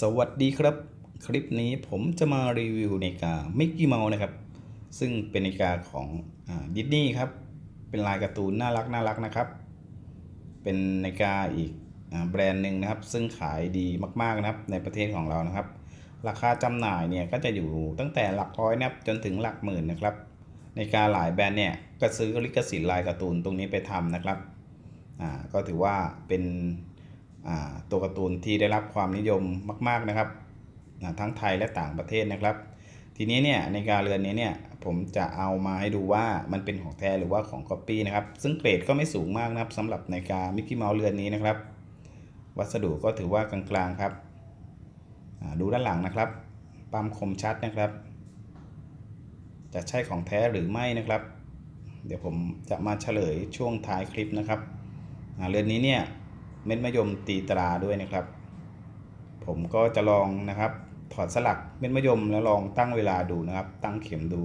สวัสดีครับ คลิปนี้ผมจะมารีวิวนาฬิกามิกกี้เมาส์นะครับ ซึ่งเป็นนาฬิกาของดิสนีย์ครับ เป็นลายการ์ตูนน่ารักน่ารักนะครับ เป็นนาฬิกาอีกอแบรนด์หนึ่งนะครับ ซึ่งขายดีมากๆนะครับในประเทศของเรานะครับ ราคาจำหน่ายเนี่ยก็จะอยู่ตั้งแต่หลักร้อยนะครับจนถึงหลักหมื่นนะครับนาฬิกาหลายแบรนด์เนี่ยก็ซื้อลิขสิทธิ์ลายการ์ตูนตรงนี้ไปทำนะครับอ่าก็ถือว่าเป็น ตัวการ์ตูนที่ได้รับความนิยมมาก ๆนะครับ ทั้งไทยและต่างประเทศนะครับ ทีนี้เนี่ยในการเรือนนี้เนี่ยผมจะเอามาให้ดูว่ามันเป็นของแท้หรือว่าของก๊อปปี้นะครับ ซึ่งเกรดก็ไม่สูงมากนะครับสำหรับในกามิกกี้เมาส์เรือนนี้นะครับ วัสดุก็ถือว่ากลางๆครับดูด้านหลังนะครับ ปั๊มคมชัดนะครับ จะใช่ของแท้หรือไม่นะครับ เดี๋ยวผมจะมาเฉลยช่วงท้ายคลิปนะครับเรือนนี้เนี่ย เม็ดมะยมตีตราด้วยนะครับ ผมก็จะลองนะครับ ถอดสลักเม็ดมะยมแล้วลองตั้งเวลาดูนะครับ ตั้งเข็มดู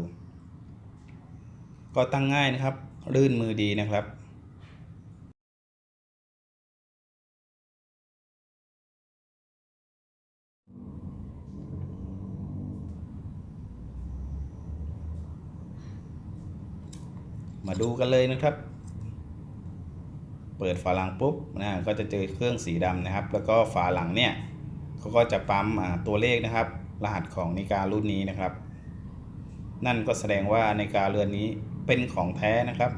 ก็ตั้งง่ายนะครับ ลื่นมือดีนะครับมาดูกันเลยนะครับ เปิดฝาหลังปุ๊บนะก็จะเจอเครื่องสีดำนะครับ แล้วก็ฝาหลังเนี่ยเขาก็จะปั๊มตัวเลขนะครับ รหัสของนาฬิการุ่นนี้นะครับ นั่นก็แสดงว่านาฬิกาเรือนนี้เป็นของแท้นะครับ